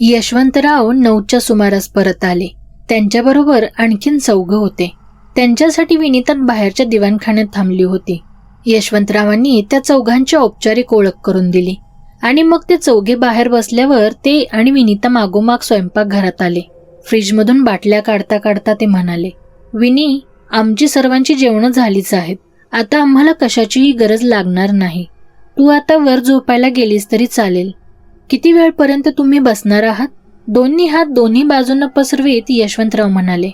यशवंतराव नऊच्या सुमारास परत आले. त्यांच्याबरोबर आणखीन चौघ होते. त्यांच्यासाठी विनिता बाहेरच्या दिवाणखान्यात थांबली होती. यशवंतरावांनी त्या चौघांची औपचारिक ओळख करून दिली आणि मग ते चौघे बाहेर बसल्यावर ते आणि विनिता मागोमाग स्वयंपाकघरात आले. फ्रीजमधून बाटल्या काढता काढता ते म्हणाले विनी आमची सर्वांची जेवणं झालीच आहेत. आता आम्हाला कशाचीही गरज लागणार नाही. तू आता वर झोपायला गेलीस तरी चालेल. किती वेळपर्यंत तुम्ही बसणार आहात? दोन्ही हात दोन्ही बाजूंना पसरवीत यशवंतराव म्हणाले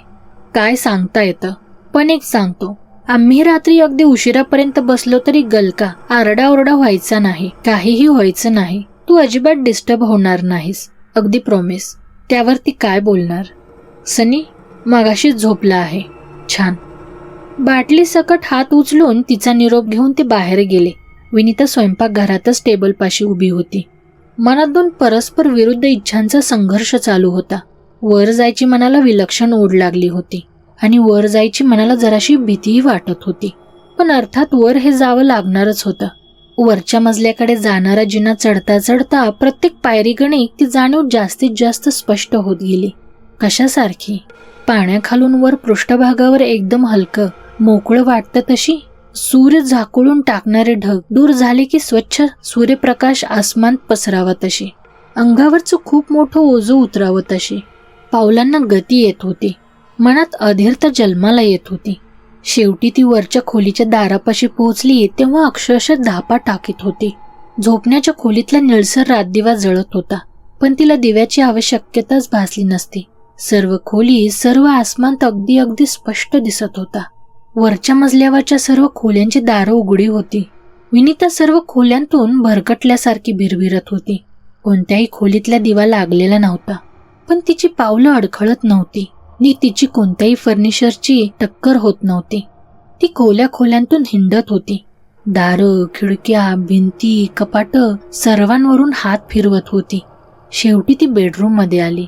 काय सांगता येतं? पण एक सांगतो. आम्ही रात्री अगदी उशिरापर्यंत बसलो तरी गलका आरडाओरडा व्हायचा नाही काहीही व्हायचं नाही. तू अजिबात डिस्टर्ब होणार नाहीस अगदी प्रॉमिस त्यावर ती काय बोलणार? सनी मागाशी झोपला आहे. छान. बाटली सकट हात उचलून तिचा निरोप घेऊन ते बाहेर गेले. विनिता स्वयंपाकघरातच टेबलपाशी उभी होती. मनात दोन परस्पर विरुद्ध इच्छांचा संघर्ष चालू होता. वर जायची मनाला विलक्षण ओढ लागली होती आणि वर जायची मनाला जराशी भीतीही वाटत होती. पण अर्थात वर हे जावं लागणारच होतं. वरच्या मजल्याकडे जाणारा जिना चढता चढता प्रत्येक पायरीगणे ती जाणीव जास्तीत जास्त स्पष्ट होत गेली. कशासारखी? पाण्याखालून वर पृष्ठभागावर एकदम हलकं मोकळं वाटतं तशी? सूर्य झाकळून टाकणारे ढग दूर झाले की स्वच्छ सूर्यप्रकाश आसमान पसरावा तशी अंगावरचं खूप मोठं ओझं उतरावं तशी पावलांना गती येत होती. मनात अधीरता जन्माला येत होती. शेवटी ती वरच्या खोलीच्या दारापाशी पोहोचली तेव्हा अक्षरशः धापा टाकीत होती. झोपण्याच्या खोलीतला निळसर रातदिवा जळत होता पण तिला दिव्याची आवश्यकताच भासली नसती. सर्व खोली सर्व आसमान अगदी अगदी स्पष्ट दिसत होता. वरच्या मजल्यावरच्या सर्व खोल्यांची दारं उघडी होती. विनिता सर्व खोल्यांतून भरकटल्यासारखी भिरभिरत होती. कोणत्याही खोलीतला दिवा लागलेला नव्हता. पण तिची पावलं अडखळत नव्हती. नी तिची कोणत्याही फर्निचरची टक्कर होत नव्हती. ती खोल्या खोल्यांतून हिंडत होती. दारं खिडक्या भिंती कपाट सर्वांवरून हात फिरवत होती. शेवटी ती बेडरूममध्ये आली.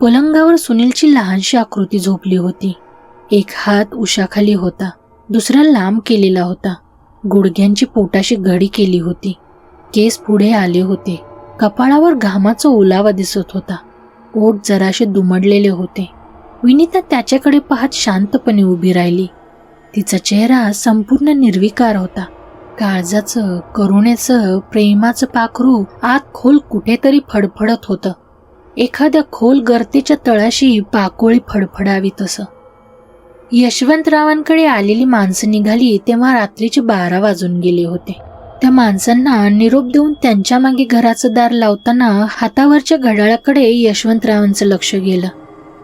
पलंगावर सुनीलची लहानशी आकृती झोपली होती. एक हात उशाखाली होता. दुसरा लांब केलेला होता. गुडघ्यांची पोटाशी घडी केली होती. केस पुढे आले होते. कपाळावर घामाचा ओलावा दिसत होता. ओठ जराशे दुमडलेले होते. विनिता त्याच्याकडे पाहत शांतपणे उभी राहिली. तिचा चेहरा संपूर्ण निर्विकार होता. काळजाचं करुणेचं प्रेमाचं पाखरू आत खोल कुठेतरी फडफडत होतं. एखाद्या खोल गर्तेच्या तळाशी पाकोळी फडफडावी तसं. यशवंतरावांकडे आलेली माणसं निघाली तेव्हा रात्रीचे बारा वाजून गेले होते. त्या माणसांना निरोप देऊन त्यांच्या मागे घराचं दार लावताना हातावरच्या घड्याळाकडे यशवंतरावांचं लक्ष गेलं.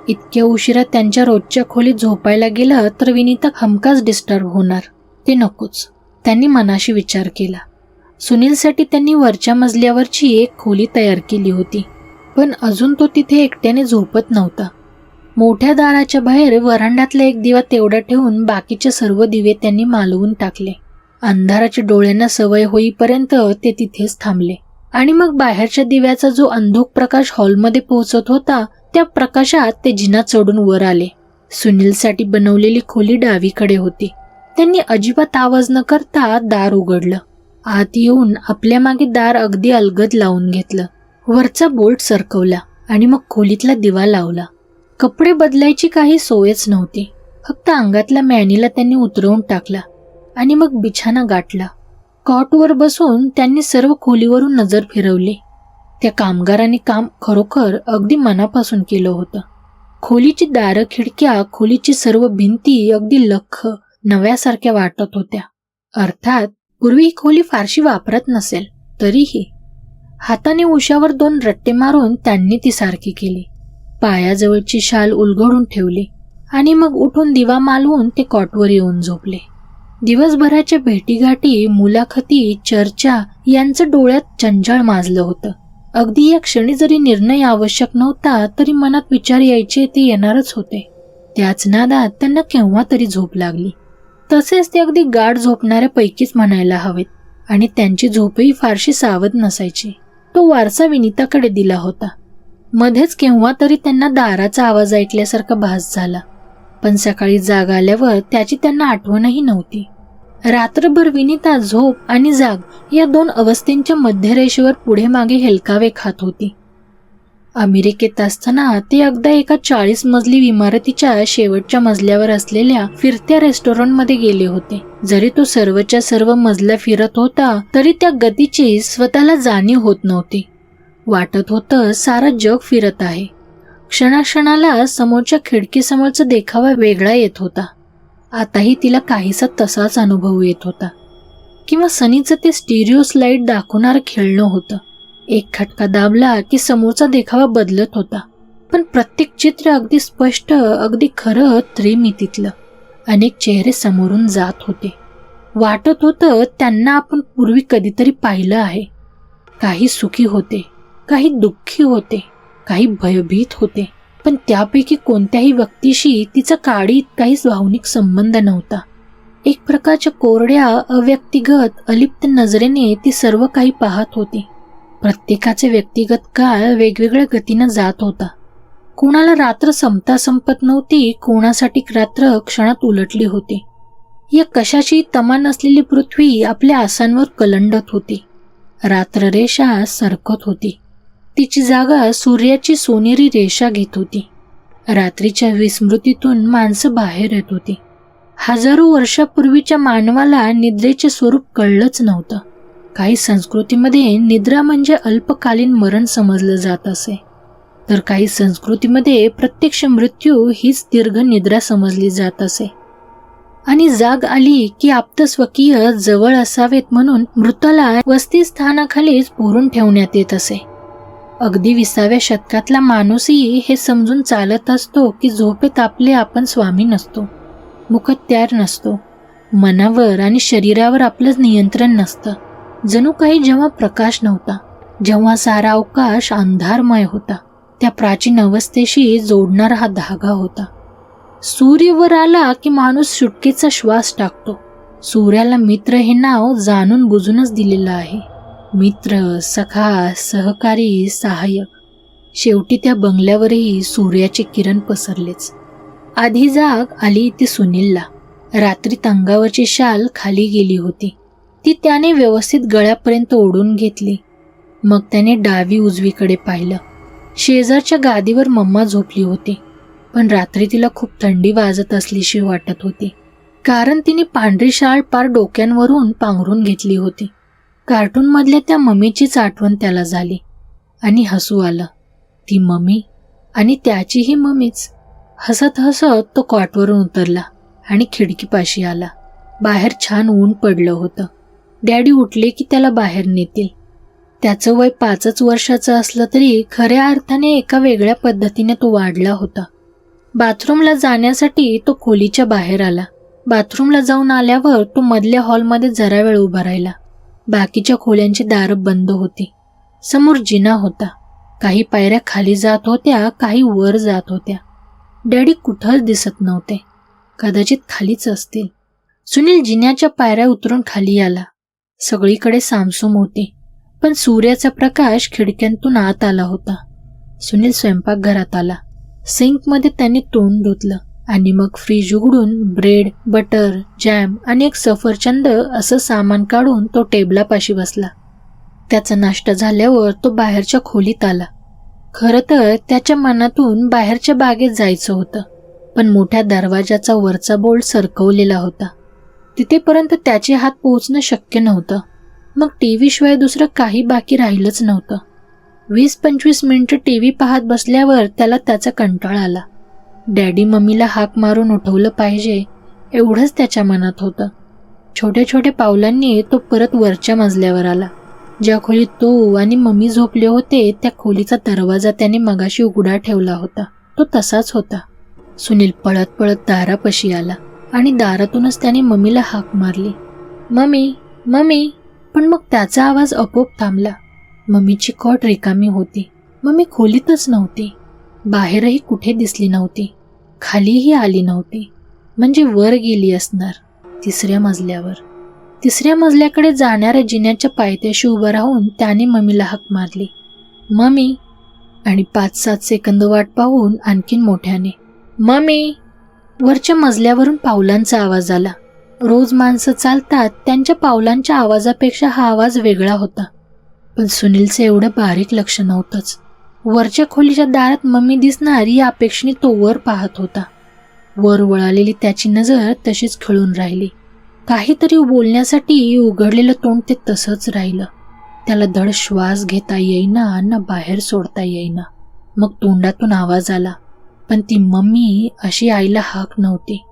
इतक्या उशिरा त्यांच्या रोजच्या खोलीत झोपायला गेलं तर विनीता हमकाच डिस्टर्ब होणार. ते नकोच. त्यांनी मनाशी विचार केला. सुनीलसाठी त्यांनी वरच्या मजल्यावरची एक खोली तयार केली होती. पण अजून तो तिथे एकट्याने झोपत नव्हता. मोठ्या दाराच्या बाहेर वरांड्यातला एक दिवा तेवढा ठेवून बाकीचे सर्व दिवे त्यांनी मालवून टाकले. अंधाराच्या डोळ्यांना सवय होईपर्यंत ते तिथेच थांबले. आणि मग बाहेरच्या दिव्याचा जो अंधोक प्रकाश हॉलमध्ये पोहोचत होता त्या प्रकाशात ते जिना चढून वर आले. सुनीलसाठी बनवलेली खोली डावीकडे होती. त्यांनी अजिबात आवाज न करता दार उघडलं. आत येऊन आपल्या मागे दार अगदी अलगद लावून घेतलं. वरचा बोल्ट सरकवला आणि मग खोलीतला दिवा लावला. कपडे बदलायची काही सोयच नव्हती. फक्त अंगातला मॅनीला त्यांनी उतरवून टाकला आणि मग बिछाना गाठला. कॉटवर बसून त्यांनी सर्व खोलीवरून नजर फिरवली. त्या कामगाराने काम खरोखर अगदी मनापासून केलं होतं. खोलीची दारं खिडक्या खोलीची सर्व भिंती अगदी लख नव्यासारख्या वाटत होत्या. अर्थात पूर्वी ही खोली फारशी वापरत नसेल तरीही. हाताने उशावर दोन रट्टे मारून त्यांनी ती सारखी केली. पायाजवळची शाल उलगडून ठेवली आणि मग उठून दिवा मालवून ते कॉटवर येऊन झोपले. दिवसभराच्या भेटीगाठी मुलाखती चर्चा यांचं डोळ्यात चंजाळ माजलं होतं. अगदी या क्षणी जरी निर्णय आवश्यक नव्हता तरी मनात विचार यायचे ते येणारच होते. त्याच नादात त्यांना केव्हा तरी झोप लागली. तसेच ते अगदी गाढ झोपणाऱ्या पैकीच म्हणायला हवेत आणि त्यांची झोपही फारशी सावध नसायची. तो वारसा विनिताकडे दिला होता. मध्येच केव्हा तरी त्यांना दाराचा आवाज ऐकल्यासारखा भास झाला. पण सकाळी जाग आल्यावर त्याची त्यांना आठवणही नव्हती. रात्रभर विनिता झोप आणि जाग या दोन अवस्थेंच्या मध्यरेषेवर पुढे मागे हेलकावे खात होती. अमेरिकेत असताना ते अगदा एका चाळीस मजली इमारतीच्या शेवटच्या मजल्यावर असलेल्या फिरत्या रेस्टॉरंटमध्ये गेले होते. जरी तो सर्वच्या सर्व मजला फिरत होता तरी त्या गतीची स्वतःला जाणीव होत नव्हती. वाटत होतं सारं जग फिरत आहे. क्षणाक्षणाला समोरच्या खिडकीसमोरचा देखावा वेगळा येत होता. आताही तिला काहीसा तसाच अनुभव येत होता. किंवा सनीचं ते स्टिरिओ स्लाइड दाखवणारं खेळणं होतं एक खटका दाबला की समोरचा देखावा बदलत होता. पण प्रत्येक चित्र अगदी स्पष्ट अगदी खरं त्रिमितीतलं. अनेक चेहरे समोरून जात होते. वाटत होतं त्यांना आपण पूर्वी कधीतरी पाहिलं आहे. काही सुखी होते. काही दुःखी होते काही भयभीत होते पण त्यापैकी कोणत्याही व्यक्तीशी तिचा काळीत काहीच भावनिक संबंध नव्हता. एक प्रकारच्या कोरड्या अव्यक्तिगत अलिप्त नजरेने ती सर्व काही पाहत होती. प्रत्येकाचे व्यक्तिगत काळ वेगवेगळ्या गतीनं जात होता. कोणाला रात्र संपता संपत नव्हती कोणासाठी रात्र क्षणात उलटली होती. या कशाची तमा नसलेली पृथ्वी आपल्या आसांवर कलंडत होती. रात्ररेषा सरकत होती. तिची जागा सूर्याची सोनेरी रेषा घेत होती. रात्रीच्या विस्मृतीतून माणसं बाहेर येत होती. हजारो वर्षापूर्वीच्या मानवाला निद्रेचे स्वरूप कळलंच नव्हतं. काही संस्कृतीमध्ये निद्रा म्हणजे अल्पकालीन मरण समजलं जात असे. तर काही संस्कृतीमध्ये प्रत्यक्ष मृत्यू हीच दीर्घ निद्रा समजली जात असे. आणि जाग आली की आप्तस्वकीय जवळ असावेत म्हणून मृताला वस्ती स्थानाखालीच पुरून ठेवण्यात येत असे. अगदी विसाव्या शतकातला माणूसही हे समजून चालत असतो की झोपेत आपले आपण स्वामी नसतो. मुखत्यार नसतो. मनावर आणि शरीरावर आपलंच नियंत्रण नसतं. जणू काही जेव्हा प्रकाश नव्हता जेव्हा सारा अवकाश अंधारमय होता त्या प्राचीन अवस्थेशी जोडणारा हा धागा होता. सूर्य वर आला की माणूस सुटकेचा श्वास टाकतो. सूर्याला मित्र हे नाव जाणून बुजूनच दिलेलं आहे. मित्र सखा सहकारी सहाय्यक. शेवटी त्या बंगल्यावरही सूर्याचे किरण पसरलेच. आधी जाग आली ती सुनीलला. रात्री अंगावरची शाल खाली गेली होती. ती त्याने व्यवस्थित गळ्यापर्यंत ओढून घेतली. मग त्याने डावी उजवीकडे पाहिलं. शेजारच्या गादीवर मम्मा झोपली होती. पण रात्री तिला खूप थंडी वाजत असलीशी वाटत होती. कारण तिने पांढरी शाळ पार डोक्यांवरून पांघरून घेतली होती. कार्टूनमधल्या त्या मम्मीचीच आठवण त्याला झाली. आणि हसू आलं. ती मम्मी आणि त्याचीही मम्मीच हसत हसत तो कॉटवरून उतरला आणि खिडकीपाशी आला. बाहेर छान ऊन पडलं होतं. डॅडी उठले की त्याला बाहेर नेतील. त्याचं वय पाचच वर्षाचं असलं तरी खऱ्या अर्थाने एका वेगळ्या पद्धतीने तो वाढला होता. बाथरूमला जाण्यासाठी तो खोलीच्या बाहेर आला. बाथरूमला जाऊन आल्यावर तो मधल्या हॉलमध्ये जरा वेळ उभा राहिला. बाकीच्या खोल्यांची दारं बंद होती. समोर जिना होता. काही पायऱ्या खाली जात होत्या काही वर जात होत्या. डॅडी कुठंच दिसत नव्हते. कदाचित खालीच असतील. सुनील जिन्याच्या पायऱ्या उतरून खाली आला. सगळीकडे सामसूम होती. पण सूर्याचा प्रकाश खिडक्यांतून आत आला होता. सुनील स्वयंपाकघरात आला. सिंकमध्ये त्यांनी तोंड धुतलं. आणि मग फ्रीज उघडून ब्रेड बटर जॅम आणि एक सफरचंद असं सामान काढून तो टेबलापाशी बसला. त्याचा नाश्ता झाल्यावर तो बाहेरच्या खोलीत आला. खरं तर त्याच्या मनातून बाहेरच्या बागेत जायचं होतं पण मोठ्या दरवाजाचा वरचा बोल्ट सरकवलेला होता. तिथेपर्यंत त्याचे हात पोहोचणं शक्य नव्हतं. मग टी व्हीशिवाय दुसरं काही बाकी राहिलंच नव्हतं. वीस पंचवीस मिनटं टी व्ही पाहत बसल्यावर त्याला त्याचा कंटाळा आला. डॅडी मम्मीला हाक मारून उठवलं पाहिजे एवढंच त्याच्या मनात होतं. छोट्या छोट्या पावलांनी तो परत वरच्या मजल्यावर आला. ज्या खोलीत तो आणि मम्मी झोपले होते त्या खोलीचा दरवाजा त्याने मगाशी उघडा ठेवला होता. तो तसाच होता. सुनील पळत पळत दारापाशी आला आणि दारातूनच त्याने मम्मीला हाक मारली. Mummy mummy. पण मग त्याचा आवाज आपोआप थांबला. मम्मीची कॉट रिकामी होती. मम्मी खोलीतच नव्हती. बाहेरही कुठे दिसली नव्हती. खालीही आली नव्हती. म्हणजे वर गेली असणार तिसऱ्या मजल्यावर. तिसऱ्या मजल्याकडे जाणाऱ्या जिन्याच्या पायथ्याशी उभं राहून त्याने मम्मीला हाक मारली. मम्मी आणि पाच सात सेकंद वाट पाहून आणखीन मोठ्याने. मम्मी वरच्या मजल्यावरून पावलांचा आवाज आला. रोज माणसं चालतात त्यांच्या पावलांच्या आवाजापेक्षा हा आवाज वेगळा होता. पण सुनीलचं एवढं बारीक लक्ष नव्हतंच. वरच्या खोलीच्या दारात मम्मी दिसणार या अपेक्षेने तो वर पाहत होता. वर वळालेली त्याची नजर तशीच खिळून राहिली. काहीतरी बोलण्यासाठी उघडलेलं तोंड ते तसंच राहिलं. त्याला धड श्वास घेता येईना ना बाहेर सोडता येईना. मग तोंडातून आवाज आला. पण ती मम्मी अशी आईला हाक नव्हती.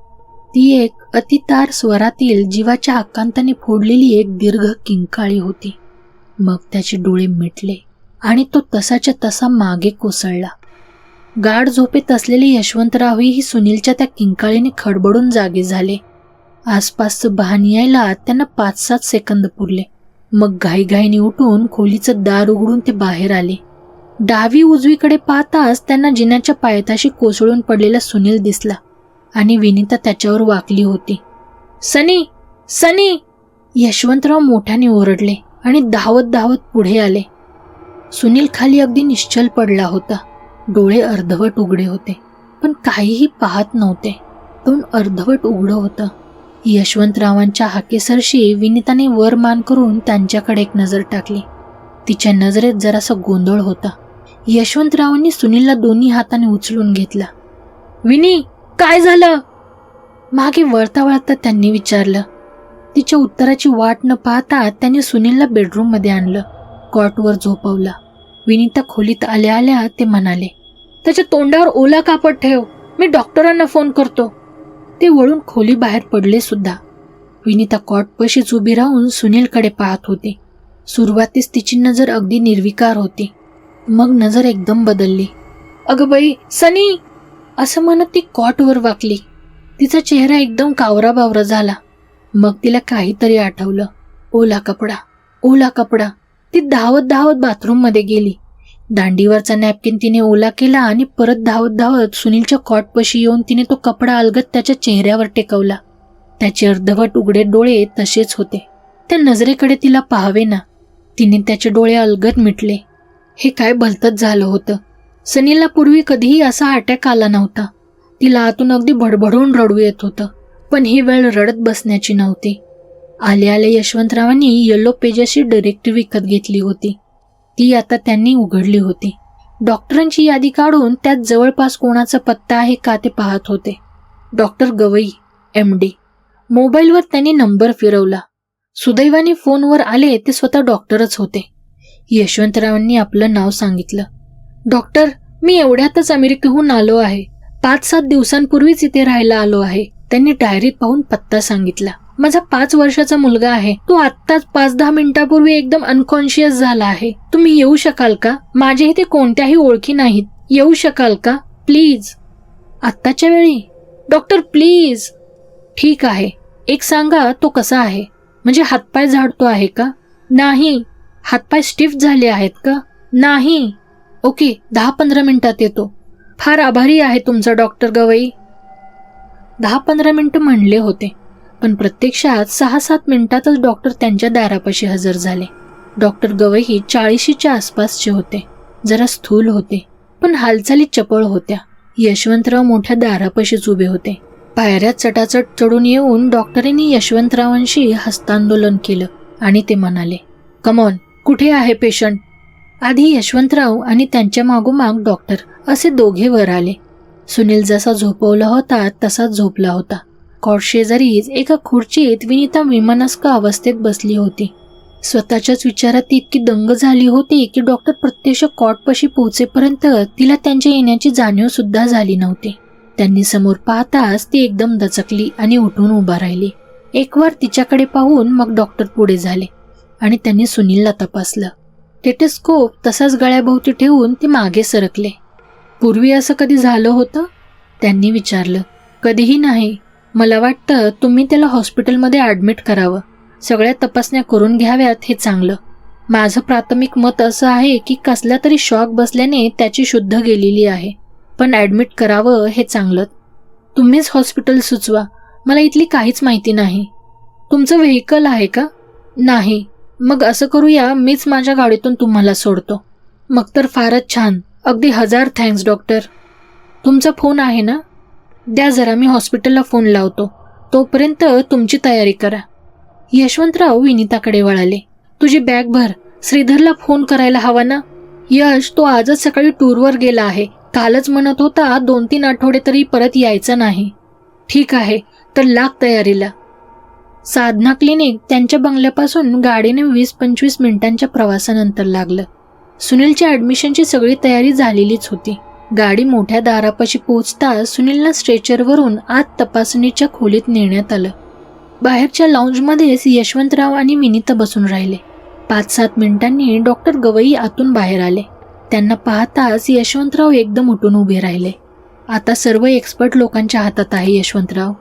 ती एक अतितार स्वरातील जीवाच्या आकांताने फोडलेली एक दीर्घ किंकाळी होती. मग त्याचे डोळे मिटले. आणि तो तसाच्या तसा मागे कोसळला. गाढ झोपेत असलेले यशवंतरावही सुनीलच्या त्या किंकाळीने खडबडून जागे झाले. आसपासचं भान यायला त्यांना पाच सात सेकंद पुरले. मग घाईघाईने उठून खोलीचं दार उघडून ते बाहेर आले. डावी उजवीकडे पाहताच त्यांना जिन्याच्या पायथाशी कोसळून पडलेला सुनील दिसला आणि विनिता त्याच्यावर वाकली होती. सनी! सनी! यशवंतराव मोठ्याने ओरडले आणि धावत धावत पुढे आले. सुनील खाली अगदी निश्चल पडला होता. डोळे अर्धवट उघडे होते पण काहीही पाहत नव्हते. तोंड अर्धवट उघडं होतं. यशवंतरावांच्या हाकेसरशी विनिताने वर मान करून त्यांच्याकडे एक नजर टाकली. तिच्या नजरेत जरासा गोंधळ होता. यशवंतरावांनी सुनीलला दोन्ही हाताने उचलून घेतला. विनी काय झालं? मागे वळता वळता त्यांनी विचारलं. तिच्या उत्तराची वाट न पाहता त्यांनी सुनीलला बेडरूममध्ये आणलं. कॉटवर झोपवला. विनिता खोलीत आल्या आल्या ते म्हणाले त्याच्या तोंडावर ओला कापड ठेव मी डॉक्टरांना फोन करतो. ते वळून खोली बाहेर पडले सुद्धा. विनिता कॉटपाशीच उभी राहून सुनीलकडे पाहत होती. सुरुवातीस तिची नजर अगदी निर्विकार होती. मग नजर एकदम बदलली. अगं बाई सनी! असं म्हणत ती कॉटवर वाकली. तिचा चेहरा एकदम कावरा बावरा झाला. मग तिला काहीतरी आठवलं. ओला कपडा ओला कपडा ती धावत धावत बाथरूममध्ये गेली. दांडीवरचा नॅपकिन तिने ओला केला आणि परत धावत धावत सुनीलच्या कॉटपाशी येऊन तिने तो कपडा अलगत त्याच्या चेहऱ्यावर टेकवला. त्याचे अर्धवट उघडे डोळे तसेच होते. त्या नजरेकडे तिला पाहावे ना तिने त्याचे डोळे अलगत मिटले. हे काय भलतच झालं होतं. सनीला पूर्वी कधीही असा अटॅक आला नव्हता. तिला आतून अगदी भडभडून रडू येत होतं. पण ही वेळ रडत बसण्याची नव्हती. आले आले यशवंतरावांनी येलो पेजेसची डिरेक्टिव्ह विकत घेतली होती. ती आता त्यांनी उघडली होती. डॉक्टरांची यादी काढून त्यात जवळपास कोणाचा पत्ता आहे का ते पाहत होते. डॉक्टर गवई एम डी मोबाईलवर त्यांनी नंबर फिरवला. सुदैवाने फोनवर आले ते स्वतः डॉक्टरच होते. यशवंतरावांनी आपलं नाव सांगितलं. डॉक्टर मी एवढ्यातच अमेरिकेहून आलो आहे. पाच सात दिवसांपूर्वीच इथे राहायला आलो आहे. त्यांनी डायरीत पाहून पत्ता सांगितला. माझा पाच वर्षाचा मुलगा आहे. तो आत्ताच पाच दहा मिनिटापूर्वी एकदम अनकॉन्शियस झाला आहे. तुम्ही येऊ शकाल का? माझे इथे कोणत्याही ओळखी नाहीत. येऊ शकाल का? प्लीज. आत्ताच्या वेळी? Doctor please. ठीक आहे. एक सांगा तो कसा आहे? म्हणजे हातपाय झाडतो आहे का? नाही. हातपाय स्टिफ झाले आहेत का? नाही. ओके दहा पंधरा मिनिटात येतो. फार आभारी आहे तुमचा डॉक्टर गवई. दहा पंधरा मिनिटं म्हणले होते. पण प्रत्यक्षात सहा सात मिनिटातच डॉक्टर त्यांच्या दारापाशी हजर झाले. डॉक्टर गवई चाळीशीच्या आसपासचे होते. जरा स्थूल होते पण हालचाली चपळ होत्या. यशवंतराव मोठ्या दारापाशीच उभे होते. पायऱ्यात चटाचट चढून येऊन डॉक्टरांनी यशवंतरावांशी हस्तांदोलन केलं आणि ते म्हणाले कमॉन कुठे आहे पेशंट? आधी यशवंतराव आणि त्यांच्या मागोमाग डॉक्टर असे दोघे वर आले. सुनील जसा झोपवला होता तसाच झोपला होता. कॉट शेजारीच एका खुर्चीत विनिता विमानस्क अवस्थेत बसली होती. स्वतःच्याच विचारात ती इतकी दंग झाली होती की डॉक्टर प्रत्यक्ष कॉटपाशी पोहोचेपर्यंत तिला त्यांच्या येण्याची जाणीव सुद्धा झाली नव्हती. त्यांनी समोर पाहताच ती एकदम दचकली आणि उठून उभा राहिली. एक वार तिच्याकडे पाहून मग डॉक्टर पुढे झाले आणि त्यांनी सुनीलला तपासलं. टेटेस्कोप तसाच गळ्याभोवती ठेवून ते मागे सरकले. पूर्वी असं कधी झालं होतं? त्यांनी विचारलं. कधीही नाही. मला वाटतं तुम्ही त्याला हॉस्पिटलमध्ये ॲडमिट करावं. सगळ्या तपासण्या करून घ्याव्यात हे चांगलं. माझं प्राथमिक मत असं आहे की कसला तरी शॉक बसल्याने त्याची शुद्ध गेलेली आहे. पण ॲडमिट करावं हे चांगलं. तुम्हीच हॉस्पिटल सुचवा. मला इथली काहीच माहिती नाही. तुमचं व्हेकल आहे का? नाही. मग असं करूया मीच माझ्या गाडीतून तुम्हाला सोडतो. मग तर फारच छान. अगदी हजार थँक्स डॉक्टर. तुमचा फोन आहे ना? द्या जरा मी हॉस्पिटलला फोन लावतो. तोपर्यंत तुमची तयारी करा. यशवंतराव विनिताकडे वळाले. तुझी बॅग भर. श्रीधरला फोन करायला हवा ना? यश तो आजच सकाळी टूरवर गेला आहे. कालच म्हणत होता दोन तीन आठवडे तरी परत यायचा नाही. ठीक आहे तर लाग तयारीला. साधना क्लिनिक त्यांच्या बंगल्यापासून गाडीने वीस पंचवीस मिनिटांच्या प्रवासानंतर लागलं. सुनीलच्या ॲडमिशनची सगळी तयारी झालेलीच होती. गाडी मोठ्या दारापाशी पोहोचता सुनीलला स्ट्रेचरवरून आत तपासणीच्या खोलीत नेण्यात आलं. बाहेरच्या लाऊंजमध्येच यशवंतराव आणि विनीता बसून राहिले. पाच सात मिनिटांनी डॉक्टर गवई आतून बाहेर आले. त्यांना पाहताच यशवंतराव एकदम उठून उभे राहिले. आता सर्व एक्सपर्ट लोकांच्या हातात आहे यशवंतराव.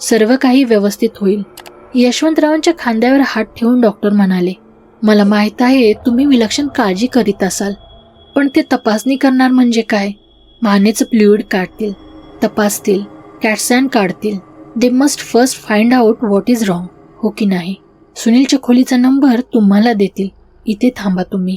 सर्व काही व्यवस्थित होईल. यशवंतरावांच्या खांद्यावर हात ठेवून डॉक्टर म्हणाले मला माहीत आहे तुम्ही विलक्षण काळजी करीत असाल. पण ते तपासणी करणार म्हणजे काय? मानेचं प्ल्युइड काढतील तपासतील कॅटसॅन काढतील. They must first find out what is wrong हो की नाही? सुनीलच्या खोलीचा नंबर तुम्हाला देतील. इथे थांबा तुम्ही.